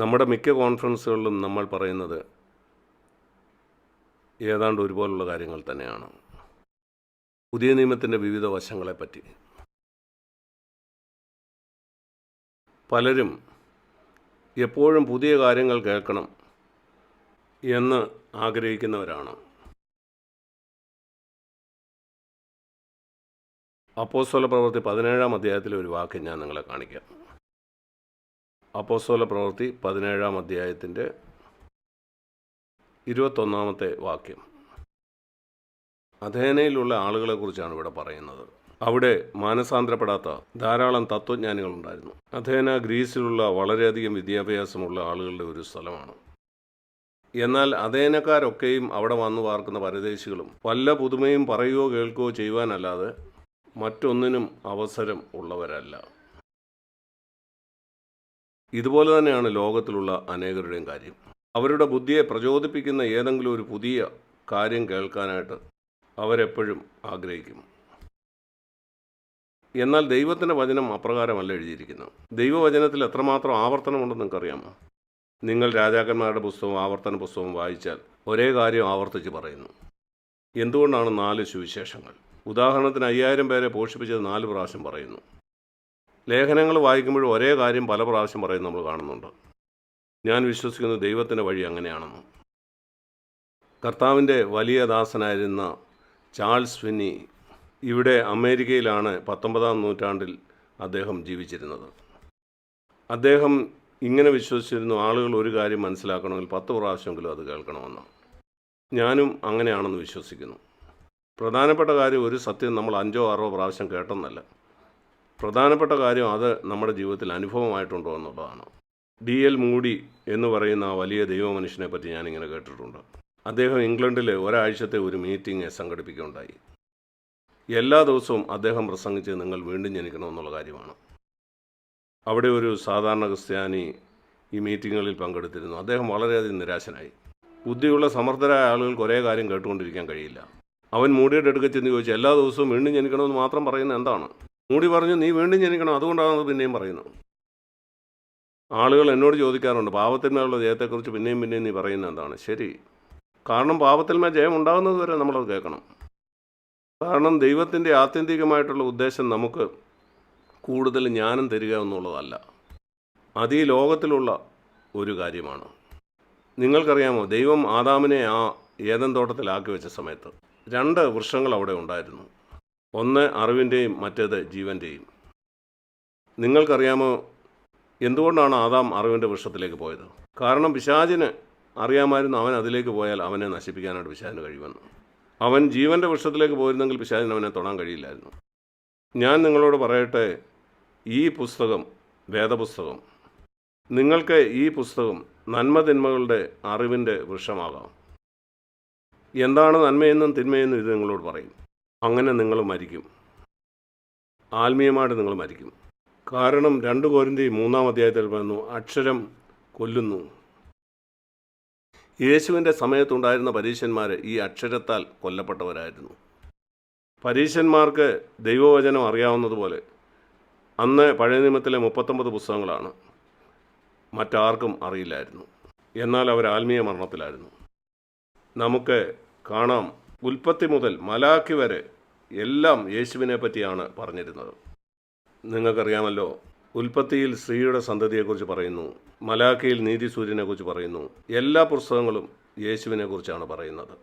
നമ്മുടെ മിക്ക കോൺഫറൻസുകളിലും നമ്മൾ പറയുന്നത് ഏതാണ്ട് ഒരുപോലുള്ള കാര്യങ്ങൾ തന്നെയാണ്. പുതിയ നിയമത്തിന്റെ വിവിധ വശങ്ങളെപ്പറ്റി. പലരും എപ്പോഴും പുതിയ കാര്യങ്ങൾ കേൾക്കണം എന്ന് ആഗ്രഹിക്കുന്നവരാണ്. അപ്പോസ്തല പ്രവൃത്തി പതിനേഴാം അധ്യായത്തിലെ ഒരു വാക്യം ഞാൻ നിങ്ങളെ കാണിക്കാം. അപ്പോസ്തല പ്രവൃത്തി പതിനേഴാം അധ്യായത്തിന്റെ ഇരുപത്തൊന്നാമത്തെ വാക്യം. അധേനയിലുള്ള ആളുകളെക്കുറിച്ചാണ് ഇവിടെ പറയുന്നത്. അവിടെ മാനസാന്തരപ്പെടാത്ത ധാരാളം തത്വജ്ഞാനികളുണ്ടായിരുന്നു അധേന ഗ്രീസിലുള്ള വളരെയധികം വിദ്യാഭ്യാസമുള്ള ആളുകളുടെ ഒരു സ്ഥലമാണ്. എന്നാൽ അധേനക്കാരൊക്കെയും അവിടെ വന്നു പാർക്കുന്ന പരദേശികളും വല്ല പുതുമയും പറയുകയോ കേൾക്കുകയോ ചെയ്യുവാനല്ലാതെ മറ്റൊന്നിനും അവസരം ഉള്ളവരല്ല. ഇതുപോലെ തന്നെയാണ് ലോകത്തിലുള്ള അനേകരുടെയും കാര്യം. അവരുടെ ബുദ്ധിയെ പ്രചോദിപ്പിക്കുന്ന ഏതെങ്കിലും ഒരു പുതിയ കാര്യം കേൾക്കാനായിട്ട് അവരെപ്പോഴും ആഗ്രഹിക്കും. എന്നാൽ ദൈവത്തിന്റെ വചനം അപ്രകാരമല്ല എഴുതിയിരിക്കുന്നത്. ദൈവവചനത്തിൽ എത്രമാത്രം ആവർത്തനമുണ്ടെന്ന് നിങ്ങൾക്കറിയാമോ? നിങ്ങൾ രാജാക്കന്മാരുടെ പുസ്തകവും ആവർത്തന പുസ്തകവും വായിച്ചാൽ ഒരേ കാര്യം ആവർത്തിച്ച് പറയുന്നു. എന്തുകൊണ്ടാണ് നാല് സുവിശേഷങ്ങൾ? ഉദാഹരണത്തിന് അയ്യായിരം പേരെ പോഷിപ്പിച്ചത് നാല് പ്രാവശ്യം പറയുന്നു. ലേഖനങ്ങൾ വായിക്കുമ്പോഴും ഒരേ കാര്യം പല പ്രാവശ്യം പറയുന്നത് നമ്മൾ കാണുന്നുണ്ട്. ഞാൻ വിശ്വസിക്കുന്ന ദൈവത്തിന്റെ വഴി അങ്ങനെയാണെന്ന്. കർത്താവിന്റെ വലിയ ദാസനായിരുന്ന ചാൾസ് ഫിന്നി ഇവിടെ അമേരിക്കയിലാണ് പത്തൊമ്പതാം നൂറ്റാണ്ടിൽ അദ്ദേഹം ജീവിച്ചിരുന്നത്. അദ്ദേഹം ഇങ്ങനെ വിശ്വസിച്ചിരുന്നു ആളുകൾ ഒരു കാര്യം മനസ്സിലാക്കണമെങ്കിൽ പത്ത് പ്രാവശ്യമെങ്കിലും അത് കേൾക്കണമെന്ന്. ഞാനും അങ്ങനെയാണെന്ന് വിശ്വസിക്കുന്നു. പ്രധാനപ്പെട്ട കാര്യം ഒരു സത്യം നമ്മൾ അഞ്ചോ ആറോ പ്രാവശ്യം കേട്ടെന്നല്ല. പ്രധാനപ്പെട്ട കാര്യം അത് നമ്മുടെ ജീവിതത്തിൽ അനുഭവമായിട്ടുണ്ടോ എന്നുള്ളതാണ്. ഡി എൽ മൂഡി എന്ന് പറയുന്ന ആ വലിയ ദൈവമനുഷ്യനെ പറ്റി ഞാനിങ്ങനെ കേട്ടിട്ടുണ്ട്. അദ്ദേഹം ഇംഗ്ലണ്ടിൽ ഒരാഴ്ചത്തെ ഒരു മീറ്റിംഗ് സംഘടിപ്പിക്കുകയുണ്ടായി. എല്ലാ ദിവസവും അദ്ദേഹം പ്രസംഗിച്ച് നിങ്ങൾ വീണ്ടും ജനിക്കണമെന്നുള്ള കാര്യമാണ്. അവിടെ ഒരു സാധാരണ ക്രിസ്ത്യാനി ഈ മീറ്റിങ്ങുകളിൽ പങ്കെടുത്തിരുന്നു. അദ്ദേഹം വളരെയധികം നിരാശനായി. ബുദ്ധിയുള്ള സമർത്ഥരായ ആളുകൾക്ക് ഒരേ കാര്യം കേട്ടുകൊണ്ടിരിക്കാൻ കഴിയില്ല. അവൻ മൂടിയുടെ അടുക്കൽ ചെന്ന് ചോദിച്ചു എല്ലാ ദിവസവും വീണ്ടും ജനിക്കണമെന്ന് മാത്രം പറയുന്നത് എന്താണ്? മൂടി പറഞ്ഞു നീ വീണ്ടും ജനിക്കണം. അതുകൊണ്ടാണ് അത് പിന്നെയും പറയുന്നത്. ആളുകൾ എന്നോട് ചോദിക്കാറുണ്ട് പാപത്തിന്മേലുള്ള ജയത്തെക്കുറിച്ച് പിന്നെയും പിന്നെയും നീ പറയുന്നത് എന്താണ്? ശരി. കാരണം പാപത്തിന്മേൽ ജയം ഉണ്ടാകുന്നത് വരെ നമ്മളത് കേൾക്കണം. കാരണം ദൈവത്തിന്റെ ആത്യന്തികമായിട്ടുള്ള ഉദ്ദേശം നമുക്ക് കൂടുതൽ ജ്ഞാനം തരിക എന്നുള്ളതല്ല. അത് ഈ ലോകത്തിലുള്ള ഒരു കാര്യമാണ്. നിങ്ങൾക്കറിയാമോ ദൈവം ആദാമിനെ ആ ഏതൻ തോട്ടത്തിലാക്കി വെച്ച സമയത്ത് രണ്ട് വൃക്ഷങ്ങൾ അവിടെ ഉണ്ടായിരുന്നു. ഒന്ന് അറിവിന്റെയും മറ്റേത് ജീവന്റെയും നിങ്ങൾക്കറിയാമോ എന്തുകൊണ്ടാണ് ആദാം അറിവിന്റെ വൃക്ഷത്തിലേക്ക് പോയത്? കാരണം പിശാചിന് അറിയാമായിരുന്നു അവൻ അതിലേക്ക് പോയാൽ അവനെ നശിപ്പിക്കാനായിട്ട് പിശാചിന് കഴിയുമെന്ന്. അവൻ ജീവന്റെ വൃക്ഷത്തിലേക്ക് പോയിരുന്നെങ്കിൽ പിശാചിന് അവനെ തൊടാൻ കഴിയില്ലായിരുന്നു. ഞാൻ നിങ്ങളോട് പറയട്ടെ ഈ പുസ്തകം വേദപുസ്തകം നിങ്ങൾക്ക് ഈ പുസ്തകം നന്മതിന്മകളുടെ അറിവിന്റെ വൃക്ഷമാകാം. എന്താണ് നന്മയെന്നും തിന്മയെന്നും ഇത് നിങ്ങളോട് പറയും. അങ്ങനെ നിങ്ങൾ മരിക്കും. ആത്മീയമായിട്ട് നിങ്ങൾ മരിക്കും. കാരണം രണ്ട് കോരിന്റെ മൂന്നാം അധ്യായത്തിൽ പറയുന്നു അക്ഷരം കൊല്ലുന്നു. യേശുവിന്റെ സമയത്തുണ്ടായിരുന്ന പരീശന്മാർ ഈ അക്ഷരത്താൽ കൊല്ലപ്പെട്ടവരായിരുന്നു. പരീശന്മാർക്ക് ദൈവവചനം അറിയാവുന്നതുപോലെ അന്ന് പഴയ നിയമത്തിലെ മുപ്പത്തൊമ്പത് പുസ്തകങ്ങളാണ്. മറ്റാർക്കും അറിയില്ലായിരുന്നു. എന്നാൽ അവർ ആത്മീയ മരണത്തിലായിരുന്നു. നമുക്ക് കാണാം ഉൽപ്പത്തി മുതൽ മലാക്കി വരെ എല്ലാം യേശുവിനെ പറ്റിയാണ് പറഞ്ഞിരുന്നത്. നിങ്ങൾക്കറിയാമല്ലോ ഉൽപ്പത്തിയിൽ സ്ത്രീയുടെ സന്തതിയെക്കുറിച്ച് പറയുന്നു മലാക്കിയിൽ നീതിസൂര്യനെക്കുറിച്ച് പറയുന്നു എല്ലാ പുസ്തകങ്ങളും യേശുവിനെക്കുറിച്ചാണ് പറയുന്നത്.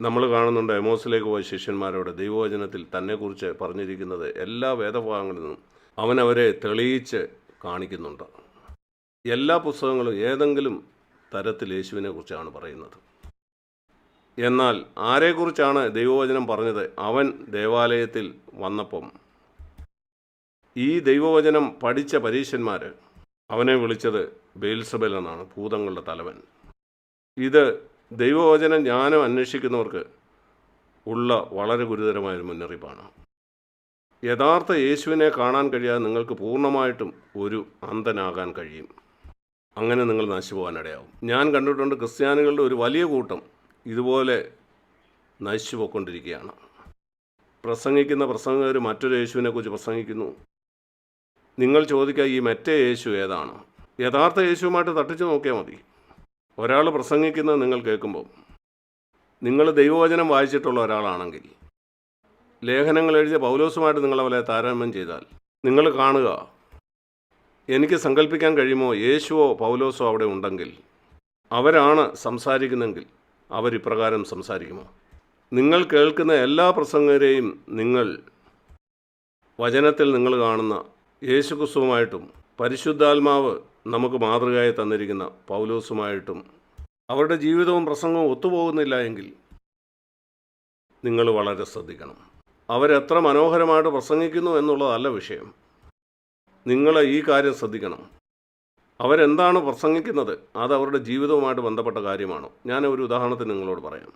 നമ്മൾ കാണുന്നുണ്ട് എമോസിലേക്ക് പോയ ശിഷ്യന്മാരോട് ദൈവവചനത്തിൽ തന്നെക്കുറിച്ച് പറഞ്ഞിരിക്കുന്നത് എല്ലാ വേദഭാഗങ്ങളിൽ നിന്നും അവനവരെ തെളിയിച്ച് കാണിക്കുന്നുണ്ട്. എല്ലാ പുസ്തകങ്ങളും ഏതെങ്കിലും തരത്തിൽ യേശുവിനെക്കുറിച്ചാണ് പറയുന്നത്. എന്നാൽ ആരെക്കുറിച്ചാണ് ദൈവവചനം പറഞ്ഞത്? അവൻ ദേവാലയത്തിൽ വന്നപ്പം. ഈ ദൈവവചനം പഠിച്ച പരീശന്മാർ അവനെ വിളിച്ചത് ബേൽസബൽ എന്നാണ് ഭൂതങ്ങളുടെ തലവൻ. ഇത് ദൈവവചന ജ്ഞാനം അന്വേഷിക്കുന്നവർക്ക് ഉള്ള വളരെ ഗുരുതരമായൊരു മുന്നറിയിപ്പാണ്. യഥാർത്ഥ യേശുവിനെ കാണാൻ കഴിയാതെ നിങ്ങൾക്ക് പൂർണമായിട്ടും ഒരു അന്ധനാകാൻ കഴിയും. അങ്ങനെ നിങ്ങൾ നശിച്ചു പോകാനിടയാവും ഞാൻ കണ്ടിട്ടുണ്ട് ക്രിസ്ത്യാനികളുടെ ഒരു വലിയ കൂട്ടം ഇതുപോലെ നശിച്ചു പോയിക്കൊണ്ടിരിക്കുകയാണ്. പ്രസംഗിക്കുന്ന പ്രസംഗകർ മറ്റൊരു യേശുവിനെക്കുറിച്ച് പ്രസംഗിക്കുന്നു. നിങ്ങൾ ചോദിക്കുക ഈ മറ്റേ യേശു ഏതാണ്? യഥാർത്ഥ യേശുവുമായിട്ട് തട്ടിച്ചു നോക്കിയാൽ മതി. ഒരാൾ പ്രസംഗിക്കുന്നത് നിങ്ങൾ കേൾക്കുമ്പോൾ നിങ്ങൾ ദൈവവചനം വായിച്ചിട്ടുള്ള ഒരാളാണെങ്കിൽ ലേഖനങ്ങൾ എഴുതിയ പൗലോസുമായിട്ട് നിങ്ങൾ അവരെ താരതമ്യം ചെയ്താൽ നിങ്ങൾ കാണുക എനിക്ക് സങ്കല്പിക്കാൻ കഴിയുമോ? യേശുവോ പൗലോസോ അവിടെ ഉണ്ടെങ്കിൽ അവരാണ് സംസാരിക്കുന്നെങ്കിൽ അവരിപ്രകാരം സംസാരിക്കുമോ? നിങ്ങൾ കേൾക്കുന്ന എല്ലാ പ്രസംഗരെയും നിങ്ങൾ വചനത്തിൽ നിങ്ങൾ കാണുന്ന യേശുക്രിസ്തുവുമായിട്ടും പരിശുദ്ധാത്മാവ് നമുക്ക് മാതൃകയായി തന്നിരിക്കുന്ന പൗലോസുമായിട്ടും അവരുടെ ജീവിതവും പ്രസംഗവും ഒത്തുപോകുന്നില്ല എങ്കിൽ നിങ്ങൾ വളരെ ശ്രദ്ധിക്കണം. അവരെത്ര മനോഹരമായിട്ട് പ്രസംഗിക്കുന്നു എന്നുള്ളതല്ല വിഷയം. നിങ്ങൾ ഈ കാര്യം ശ്രദ്ധിക്കണം. അവരെന്താണ് പ്രസംഗിക്കുന്നത്? അത് അവരുടെ ജീവിതവുമായിട്ട് ബന്ധപ്പെട്ട കാര്യമാണോ? ഞാൻ ഒരു ഉദാഹരണത്തിന് നിങ്ങളോട് പറയാം.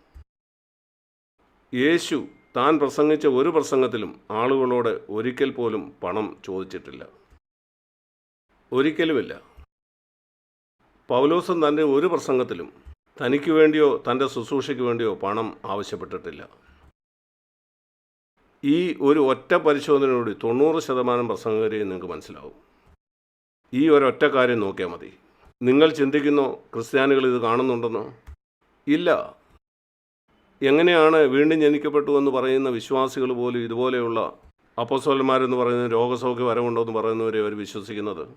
യേശു താൻ പ്രസംഗിച്ച ഒരു പ്രസംഗത്തിലും ആളുകളോട് ഒരിക്കൽ പോലും പണം ചോദിച്ചിട്ടില്ല. ഒരിക്കലുമില്ല. പൗലോസും തന്റെ ഒരു പ്രസംഗത്തിലും തനിക്ക് വേണ്ടിയോ തന്റെ ശുശ്രൂഷയ്ക്ക് വേണ്ടിയോ പണം ആവശ്യപ്പെട്ടിട്ടില്ല. ഈ ഒരു ഒറ്റ പരിശോധനയോട് തൊണ്ണൂറ് ശതമാനം പ്രസംഗകരെയും നിങ്ങൾക്ക് മനസ്സിലാവും. ഈ ഒരൊറ്റ കാര്യം നോക്കിയാൽ മതി. നിങ്ങൾ ചിന്തിക്കുന്നോ ക്രിസ്ത്യാനികൾ ഇത് കാണുന്നുണ്ടെന്നോ? ഇല്ല. എങ്ങനെയാണ് വീണ്ടും ജനിക്കപ്പെട്ടു എന്ന് പറയുന്ന വിശ്വാസികൾ പോലും ഇതുപോലെയുള്ള അപ്പസോലന്മാരെന്ന് പറയുന്ന രോഗസൗഖ്യ വരവുണ്ടോ എന്ന് പറയുന്നവരെ അവർ വിശ്വസിക്കുന്നത്?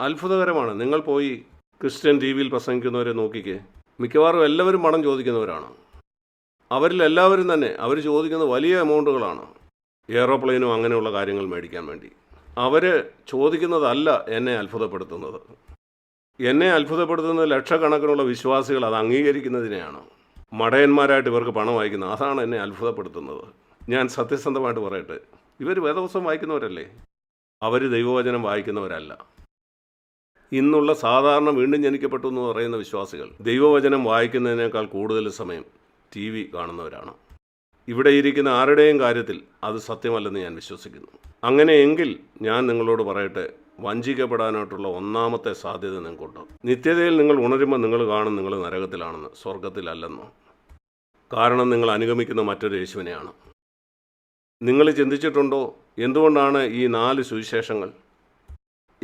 അത്ഭുതകരമാണ്. നിങ്ങൾ പോയി ക്രിസ്ത്യൻ ടി വിയിൽ പ്രസംഗിക്കുന്നവരെ നോക്കിക്കേ. മിക്കവാറും എല്ലാവരും പണം ചോദിക്കുന്നവരാണ്. അവരിൽ എല്ലാവരും തന്നെ അവർ ചോദിക്കുന്ന വലിയ എമൗണ്ടുകളാണ്. എയറോപ്ലെയിനും അങ്ങനെയുള്ള കാര്യങ്ങൾ മേടിക്കാൻ വേണ്ടി. അവർ ചോദിക്കുന്നതല്ല എന്നെ അത്ഭുതപ്പെടുത്തുന്നത്. എന്നെ അത്ഭുതപ്പെടുത്തുന്ന ലക്ഷക്കണക്കിനുള്ള വിശ്വാസികൾ അത് അംഗീകരിക്കുന്നതിനെയാണ്. മടയന്മാരായിട്ട് ഇവർക്ക് പണം വായിക്കുന്നത് അതാണ് എന്നെ അത്ഭുതപ്പെടുത്തുന്നത്. ഞാൻ സത്യസന്ധമായിട്ട് പറയട്ടെ ഇവർ വേദവസം വായിക്കുന്നവരല്ലേ? അവർ ദൈവവചനം വായിക്കുന്നവരല്ല. ഇന്നുള്ള സാധാരണ വീണ്ടും ജനിക്കപ്പെട്ടു എന്ന് പറയുന്ന വിശ്വാസികൾ ദൈവവചനം വായിക്കുന്നതിനേക്കാൾ കൂടുതൽ സമയം ടി വി കാണുന്നവരാണ്. ഇവിടെ ഇരിക്കുന്ന ആരുടെയും കാര്യത്തിൽ അത് സത്യമല്ലെന്ന് ഞാൻ വിശ്വസിക്കുന്നു. അങ്ങനെയെങ്കിൽ ഞാൻ നിങ്ങളോട് പറയട്ടെ വഞ്ചിക്കപ്പെടാനായിട്ടുള്ള ഒന്നാമത്തെ സാധ്യത നിങ്ങൾക്കുണ്ട്. നിത്യതയിൽ നിങ്ങൾ ഉണരുമ്പോൾ നിങ്ങൾ കാണും നിങ്ങൾ നരകത്തിലാണെന്ന് സ്വർഗത്തിലല്ലെന്ന് കാരണം നിങ്ങൾ അനുഗമിക്കുന്ന മറ്റൊരു യേശുവിനെയാണ്. നിങ്ങൾ ചിന്തിച്ചിട്ടുണ്ടോ? എന്തുകൊണ്ടാണ് ഈ നാല് സുവിശേഷങ്ങൾ?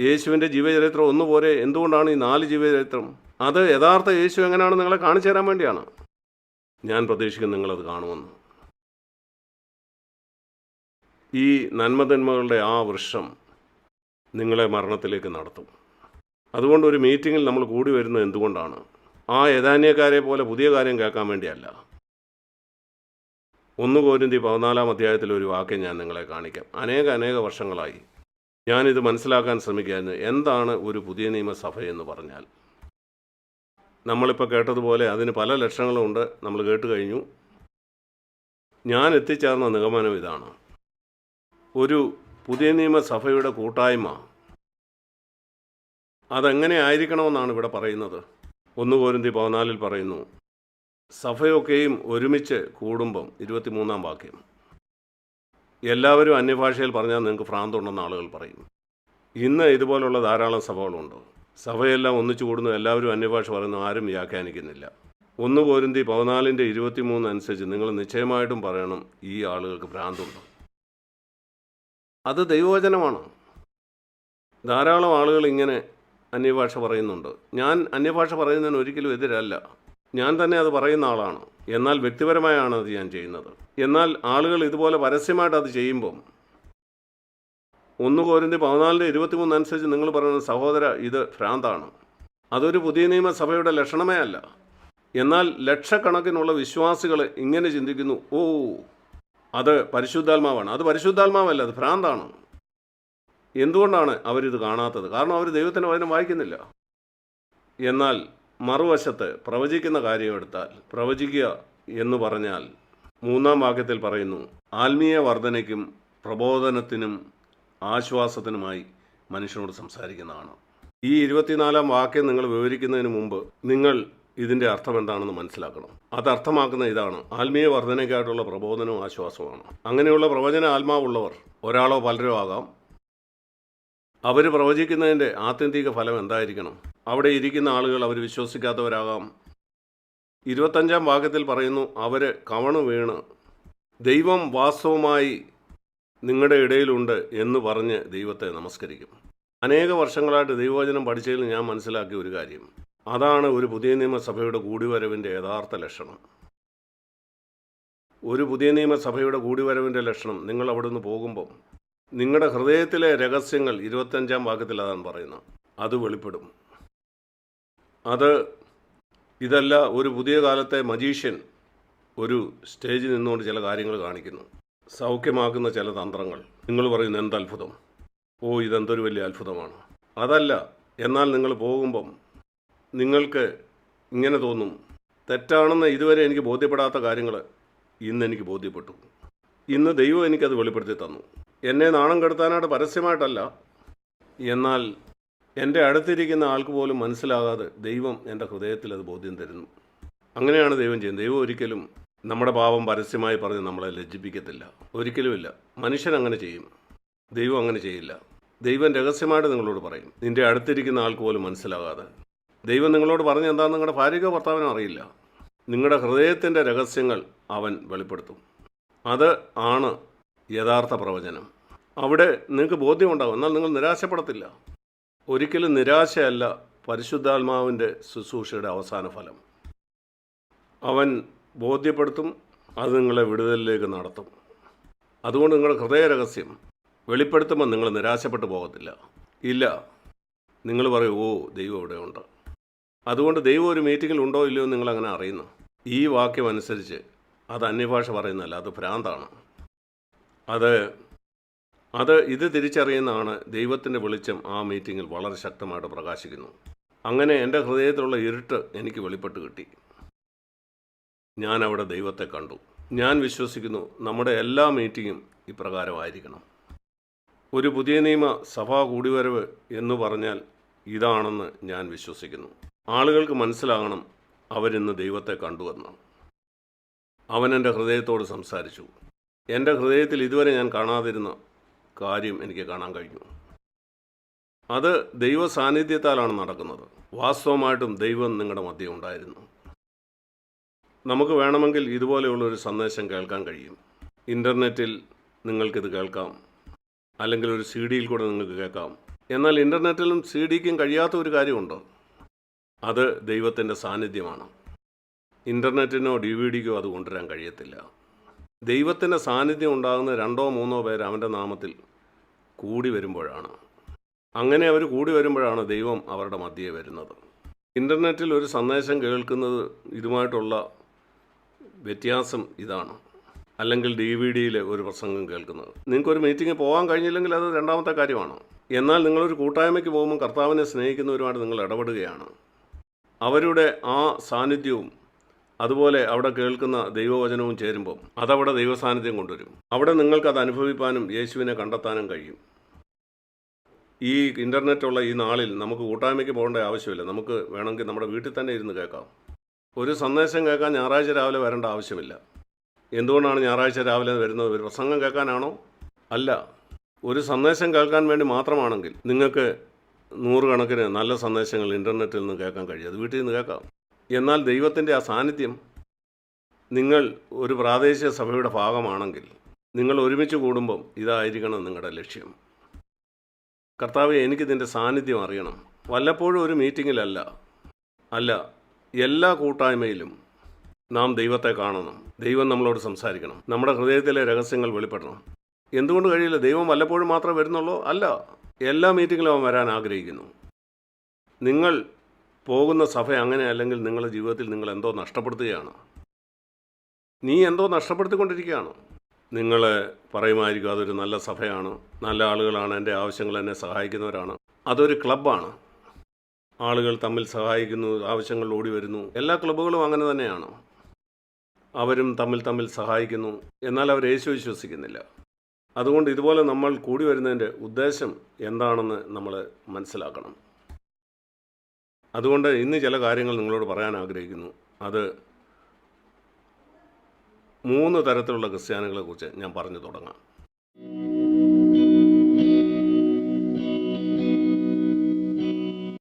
യേശുവിന്റെ ജീവചരിത്രം ഒന്നുപോലെ എന്തുകൊണ്ടാണ് ഈ നാല് ജീവചരിത്രം? അത് യഥാർത്ഥ യേശു എങ്ങനെയാണ് നിങ്ങളെ കാണിച്ചു തരാൻ വേണ്ടിയാണ്. ഞാൻ പ്രതീക്ഷിക്കുന്നു നിങ്ങളത് കാണുമെന്ന്. ഈ നന്മതന്മകളുടെ ആ വൃക്ഷം നിങ്ങളെ മരണത്തിലേക്ക് നടത്തും. അതുകൊണ്ട് ഒരു മീറ്റിങ്ങിൽ നമ്മൾ കൂടി വരുന്നത് എന്തുകൊണ്ടാണ്? ആ യഥാന്യക്കാരെ പോലെ പുതിയ കാര്യം കേൾക്കാൻ വേണ്ടിയല്ല. ഒന്ന് കോരിന്തി പതിനാലാം അധ്യായത്തിൽ ഒരു വാക്യം ഞാൻ നിങ്ങളെ കാണിക്കാം. അനേക അനേക വർഷങ്ങളായി ഞാനിത് മനസ്സിലാക്കാൻ ശ്രമിക്കുകയായിരുന്നു. എന്താണ് ഒരു പുതിയ നിയമസഭ എന്ന് പറഞ്ഞാൽ? നമ്മളിപ്പോൾ കേട്ടതുപോലെ അതിന് പല ലക്ഷണങ്ങളുണ്ട്. നമ്മൾ കേട്ട് കഴിഞ്ഞു. ഞാൻ എത്തിച്ചേർന്ന നിഗമനം ഇതാണ്. ഒരു പുതിയ നിയമസഭയുടെ കൂട്ടായ്മ. അതെങ്ങനെ ആയിരിക്കണമെന്നാണ് ഇവിടെ പറയുന്നത്. ഒന്ന് പോരന്തി പതിനാലിൽ പറയുന്നു സഭയൊക്കെയും ഒരുമിച്ച് കൂടുമ്പം ഇരുപത്തിമൂന്നാം വാക്യം. എല്ലാവരും അന്യഭാഷയിൽ പറഞ്ഞാൽ നിങ്ങൾക്ക് ഭ്രാന്തുണ്ടെന്ന് ആളുകൾ പറയും. ഇന്ന് ഇതുപോലുള്ള ധാരാളം സഭകളുണ്ട്. സഭയെല്ലാം ഒന്നിച്ചു കൂടുന്നു എല്ലാവരും അന്യഭാഷ പറയുന്നു ആരും വ്യാഖ്യാനിക്കുന്നില്ല. ഒന്ന് പോരന്തി പതിനാലിന്റെ ഇരുപത്തിമൂന്ന് അനുസരിച്ച് നിങ്ങൾ നിശ്ചയമായിട്ടും പറയണം ഈ ആളുകൾക്ക് ഭ്രാന്തുണ്ട്. അത് ദൈവവചനമാണ്. ധാരാളം ആളുകൾ ഇങ്ങനെ അന്യഭാഷ പറയുന്നുണ്ട്. ഞാൻ അന്യഭാഷ പറയുന്നതിന് ഒരിക്കലും എതിരല്ല. ഞാൻ തന്നെ അത് പറയുന്ന ആളാണ്. എന്നാൽ വ്യക്തിപരമായാണ് അത് ഞാൻ ചെയ്യുന്നത്. എന്നാൽ ആളുകൾ ഇതുപോലെ പരസ്യമായിട്ട് അത് ചെയ്യുമ്പം ഒന്ന് കോരിന്റെ പതിനാലിന്റെ ഇരുപത്തിമൂന്ന് അനുസരിച്ച് നിങ്ങൾ പറയുന്ന സഹോദര ഇത് ഭ്രാന്താണ്. അതൊരു പുതിയ നിയമസഭയുടെ ലക്ഷണമേ അല്ല. എന്നാൽ ലക്ഷക്കണക്കിനുള്ള വിശ്വാസികൾ ഇങ്ങനെ ചിന്തിക്കുന്നു ഓ അത് പരിശുദ്ധാത്മാവാണ്. അത് പരിശുദ്ധാത്മാവല്ല അത് ഭ്രാന്താണ്. എന്തുകൊണ്ടാണ് അവരിത് കാണാത്തത്? കാരണം അവർ ദൈവത്തിന്റെ വചനം വായിക്കുന്നില്ല. എന്നാൽ മറുവശത്ത് പ്രവചിക്കുന്ന കാര്യം എടുത്താൽ പ്രവചിക്കുക എന്ന് പറഞ്ഞാൽ മൂന്നാം വാക്യത്തിൽ പറയുന്നു ആത്മീയ വർധനയ്ക്കും പ്രബോധനത്തിനും ആശ്വാസത്തിനുമായി മനുഷ്യനോട് സംസാരിക്കുന്നതാണ്. ഈ ഇരുപത്തിനാലാം വാക്യം നിങ്ങൾ വിവരിക്കുന്നതിന് മുമ്പ് നിങ്ങൾ ഇതിന്റെ അർത്ഥം എന്താണെന്ന് മനസ്സിലാക്കണം. അത് അർത്ഥമാക്കുന്ന ഇതാണ്. ആത്മീയ വർധനയ്ക്കായിട്ടുള്ള പ്രബോധനവും ആശ്വാസവുമാണ്. അങ്ങനെയുള്ള പ്രവചന ആത്മാവുള്ളവർ ഒരാളോ പലരോ ആകാം. അവർ പ്രവചിക്കുന്നതിന്റെ ആത്യന്തിക ഫലം എന്തായിരിക്കണം? അവിടെ ഇരിക്കുന്ന ആളുകൾ അവർ വിശ്വസിക്കാത്തവരാകാം. ഇരുപത്തഞ്ചാം വാക്യത്തിൽ പറയുന്നു അവർ കവണു വീണ് ദൈവം വാസ്തവമായി നിങ്ങളുടെ ഇടയിലുണ്ട് എന്ന് പറഞ്ഞ് ദൈവത്തെ നമസ്കരിക്കും. അനേക വർഷങ്ങളായിട്ട് ദൈവവചനം പഠിച്ചതിൽ ഞാൻ മനസ്സിലാക്കിയ ഒരു കാര്യം. അതാണ് ഒരു പുതിയ നിയമസഭയുടെ കൂടിവരവിന്റെ യഥാർത്ഥ ലക്ഷണം. ഒരു പുതിയ നിയമസഭയുടെ കൂടിവരവിന്റെ ലക്ഷണം നിങ്ങൾ അവിടെ നിന്ന് പോകുമ്പം നിങ്ങളുടെ ഹൃദയത്തിലെ രഹസ്യങ്ങൾ ഇരുപത്തഞ്ചാം ഭാഗത്തിൽ അതാണ് പറയുന്നത്. അത് വെളിപ്പെടും. അത് ഇതല്ല ഒരു പുതിയ കാലത്തെ മജീഷ്യൻ ഒരു സ്റ്റേജിൽ നിന്നുകൊണ്ട് ചില കാര്യങ്ങൾ കാണിക്കുന്നു. സൗഖ്യമാക്കുന്ന ചില തന്ത്രങ്ങൾ. നിങ്ങൾ പറയുന്ന എന്ത് അത്ഭുതം? ഓ ഇതെന്തൊരു വലിയ അത്ഭുതമാണ്. അതല്ല എന്നാൽ നിങ്ങൾ പോകുമ്പം നിങ്ങൾക്ക് ഇങ്ങനെ തോന്നും. തെറ്റാണെന്ന് ഇതുവരെ എനിക്ക് ബോധ്യപ്പെടാത്ത കാര്യങ്ങൾ ഇന്ന് എനിക്ക് ബോധ്യപ്പെട്ടു. ഇന്ന് ദൈവം എനിക്കത് വെളിപ്പെടുത്തി തന്നു. എന്നെ നാണം കെടുത്താനായിട്ട് പരസ്യമായിട്ടല്ല. എന്നാൽ എന്റെ അടുത്തിരിക്കുന്ന ആൾക്ക് പോലും മനസ്സിലാകാതെ ദൈവം എന്റെ ഹൃദയത്തിൽ അത് ബോധ്യം തരുന്നു. അങ്ങനെയാണ് ദൈവം ചെയ്യുന്നത്. ദൈവം ഒരിക്കലും നമ്മുടെ പാപം പരസ്യമായി പറഞ്ഞ് നമ്മളെ ലജ്ജിപ്പിക്കത്തില്ല. ഒരിക്കലുമില്ല മനുഷ്യൻ അങ്ങനെ ചെയ്യും. ദൈവം അങ്ങനെ ചെയ്യില്ല. ദൈവം രഹസ്യമായിട്ട് നിങ്ങളോട് പറയും. നിന്റെ അടുത്തിരിക്കുന്ന ആൾക്ക് പോലും മനസ്സിലാകാതെ ദൈവം നിങ്ങളോട് പറഞ്ഞ എന്താണെന്ന് നിങ്ങളുടെ ഭാര്യയ്ക്കോ ഭർത്താവിനോ അറിയില്ല. നിങ്ങളുടെ ഹൃദയത്തിന്റെ രഹസ്യങ്ങൾ അവൻ വെളിപ്പെടുത്തും. അത് ആണ് യഥാർത്ഥ പ്രവചനം. അവിടെ നിങ്ങൾക്ക് ബോധ്യമുണ്ടാകും എന്നാൽ നിങ്ങൾ നിരാശപ്പെടത്തില്ല. ഒരിക്കലും നിരാശയല്ല പരിശുദ്ധാത്മാവിന്റെ ശുശ്രൂഷയുടെ അവസാന ഫലം. അവൻ ബോധ്യപ്പെടുത്തും അത് നിങ്ങളെ വിടുതലിലേക്ക് നടത്തും. അതുകൊണ്ട് നിങ്ങളുടെ ഹൃദയ രഹസ്യം വെളിപ്പെടുത്തുമ്പോൾ നിങ്ങൾ നിരാശപ്പെട്ടു പോകത്തില്ല. ഇല്ല. നിങ്ങൾ പറയും ഓ ദൈവം ഇവിടെ ഉണ്ട്. അതുകൊണ്ട് ദൈവം ഒരു മീറ്റിങ്ങിൽ ഉണ്ടോ ഇല്ലയോ അങ്ങനെ അറിയുന്നു. ഈ വാക്യം അനുസരിച്ച് അത് അന്യഭാഷ പറയുന്നതല്ല അത് ഭ്രാന്താണ്. അത് അത് ഇത് തിരിച്ചറിയുന്നതാണ് ദൈവത്തിന്റെ വെളിച്ചം ആ മീറ്റിങ്ങിൽ വളരെ ശക്തമായിട്ട് പ്രകാശിക്കുന്നു. അങ്ങനെ എന്റെ ഹൃദയത്തിലുള്ള ഇരുട്ട് എനിക്ക് വെളിപ്പെട്ട് കിട്ടി. ഞാൻ അവിടെ ദൈവത്തെ കണ്ടു. ഞാൻ വിശ്വസിക്കുന്നു നമ്മുടെ എല്ലാ മീറ്റിങ്ങും ഇപ്രകാരമായിരിക്കണം. ഒരു പുതിയ നിയമ സഭാ കൂടിവരവ് എന്ന് പറഞ്ഞാൽ ഇതാണെന്ന് ഞാൻ വിശ്വസിക്കുന്നു. ആളുകൾക്ക് മനസ്സിലാകണം അവരിന്ന് ദൈവത്തെ കണ്ടുവെന്ന് അവൻ എന്റെ ഹൃദയത്തോട് സംസാരിച്ചു. എന്റെ ഹൃദയത്തിൽ ഇതുവരെ ഞാൻ കാണാതിരുന്ന കാര്യം എനിക്ക് കാണാൻ കഴിഞ്ഞു. അത് ദൈവ സാന്നിധ്യത്താലാണ് നടക്കുന്നത്. വാസ്തവമായിട്ടും ദൈവം നിങ്ങളുടെ മധ്യം ഉണ്ടായിരുന്നു. നമുക്ക് വേണമെങ്കിൽ ഇതുപോലെയുള്ളൊരു സന്ദേശം കേൾക്കാൻ കഴിയും. ഇന്റർനെറ്റിൽ നിങ്ങൾക്കിത് കേൾക്കാം. അല്ലെങ്കിൽ ഒരു സി ഡിയിൽ കൂടെ നിങ്ങൾക്ക് കേൾക്കാം. എന്നാൽ ഇന്റർനെറ്റിലും സി ഡിക്കും കഴിയാത്ത ഒരു കാര്യമുണ്ട്? അത് ദൈവത്തിന്റെ സാന്നിധ്യമാണ്. ഇന്റർനെറ്റിനോ ഡി വി ഡിക്കോ അത് കൊണ്ടുവരാൻ കഴിയത്തില്ല. ദൈവത്തിന്റെ സാന്നിധ്യം ഉണ്ടാകുന്ന രണ്ടോ മൂന്നോ പേർ അവന്റെ നാമത്തിൽ കൂടി വരുമ്പോഴാണ്. അങ്ങനെ അവർ കൂടി വരുമ്പോഴാണ് ദൈവം അവരുടെ മധ്യേ വരുന്നത്. ഇന്റർനെറ്റിൽ ഒരു സന്ദേശം കേൾക്കുന്നത് ഇതുമായിട്ടുള്ള വ്യത്യാസം ഇതാണ്. അല്ലെങ്കിൽ ഡി വി ഡിയിൽ ഒരു പ്രസംഗം കേൾക്കുന്നത്. നിങ്ങൾക്കൊരു മീറ്റിങ്ങിൽ പോകാൻ കഴിഞ്ഞില്ലെങ്കിൽ അത് രണ്ടാമത്തെ കാര്യമാണ്. എന്നാൽ നിങ്ങളൊരു കൂട്ടായ്മയ്ക്ക് പോകുമ്പോൾ കർത്താവിനെ സ്നേഹിക്കുന്നവരുമായിട്ട് നിങ്ങൾ ഇടപെടുകയാണ്. അവരുടെ ആ സാന്നിധ്യവും അതുപോലെ അവിടെ കേൾക്കുന്ന ദൈവവചനവും ചേരുമ്പം അതവിടെ ദൈവസാന്നിധ്യം കൊണ്ടുവരും. അവിടെ നിങ്ങൾക്കത് അനുഭവിപ്പാനും യേശുവിനെ കണ്ടെത്താനും കഴിയും. ഈ ഇന്റർനെറ്റുള്ള ഈ നാളിൽ നമുക്ക് കൂട്ടായ്മയ്ക്ക് പോകേണ്ട ആവശ്യമില്ല. നമുക്ക് വേണമെങ്കിൽ നമ്മുടെ വീട്ടിൽ തന്നെ ഇരുന്ന് കേൾക്കാം. ഒരു സന്ദേശം കേൾക്കാൻ ഞായറാഴ്ച രാവിലെ വരേണ്ട ആവശ്യമില്ല. എന്തുകൊണ്ടാണ് ഞായറാഴ്ച രാവിലെ വരുന്നത്? ഒരു പ്രസംഗം കേൾക്കാനാണോ? അല്ല. ഒരു സന്ദേശം കേൾക്കാൻ വേണ്ടി മാത്രമാണെങ്കിൽ നിങ്ങൾക്ക് നൂറുകണക്കിന് നല്ല സന്ദേശങ്ങൾ ഇന്റർനെറ്റിൽ നിന്ന് കേൾക്കാൻ കഴിയും. അത് വീട്ടിൽ നിന്ന് കേൾക്കാം. എന്നാൽ ദൈവത്തിന്റെ ആ സാന്നിധ്യം നിങ്ങൾ ഒരു പ്രാദേശിക സഭയുടെ ഭാഗമാണെങ്കിൽ നിങ്ങൾ ഒരുമിച്ച് കൂടുമ്പം ഇതായിരിക്കണം നിങ്ങളുടെ ലക്ഷ്യം. കർത്താവ് എനിക്കിതിന്റെ സാന്നിധ്യം അറിയണം. വല്ലപ്പോഴും ഒരു മീറ്റിങ്ങിലല്ല അല്ല എല്ലാ കൂട്ടായ്മയിലും നാം ദൈവത്തെ കാണണം. ദൈവം നമ്മളോട് സംസാരിക്കണം. നമ്മുടെ ഹൃദയത്തിലെ രഹസ്യങ്ങൾ വെളിപ്പെടണം. എന്തുകൊണ്ട് കഴിയില്ല? ദൈവം വല്ലപ്പോഴും മാത്രമേ വരുന്നുള്ളൂ? അല്ല. എല്ലാ മീറ്റിങ്ങിലും അവൻ വരാൻ ആഗ്രഹിക്കുന്നു. നിങ്ങൾ പോകുന്ന സഭ അങ്ങനെ അല്ലെങ്കിൽ നിങ്ങളുടെ ജീവിതത്തിൽ നിങ്ങൾ എന്തോ നഷ്ടപ്പെടുത്തുകയാണ്? നീ എന്തോ നഷ്ടപ്പെടുത്തിക്കൊണ്ടിരിക്കുകയാണ്? നിങ്ങൾ പറയുമായിരിക്കും അതൊരു നല്ല സഭയാണ്. നല്ല ആളുകളാണ്. എന്റെ ആവശ്യങ്ങൾ എന്നെ സഹായിക്കുന്നവരാണ്. അതൊരു ക്ലബ്ബാണ്. ആളുകൾ തമ്മിൽ സഹായിക്കുന്നു. ആവശ്യങ്ങൾ ഓടി വരുന്നു. എല്ലാ ക്ലബ്ബുകളും അങ്ങനെ തന്നെയാണ്. അവരും തമ്മിൽ തമ്മിൽ സഹായിക്കുന്നു. എന്നാൽ അവർ യേശു വിശ്വസിക്കുന്നില്ല. അതുകൊണ്ട് ഇതുപോലെ നമ്മൾ കൂടി വരുന്നതിന്റെ ഉദ്ദേശം എന്താണെന്ന് നമ്മൾ മനസ്സിലാക്കണം. അതുകൊണ്ട് ഇന്ന് ചില കാര്യങ്ങൾ നിങ്ങളോട് പറയാൻ ആഗ്രഹിക്കുന്നു. അത് മൂന്ന് തരത്തിലുള്ള ക്രിസ്ത്യാനികളെ കുറിച്ച് ഞാൻ പറഞ്ഞു തുടങ്ങാം.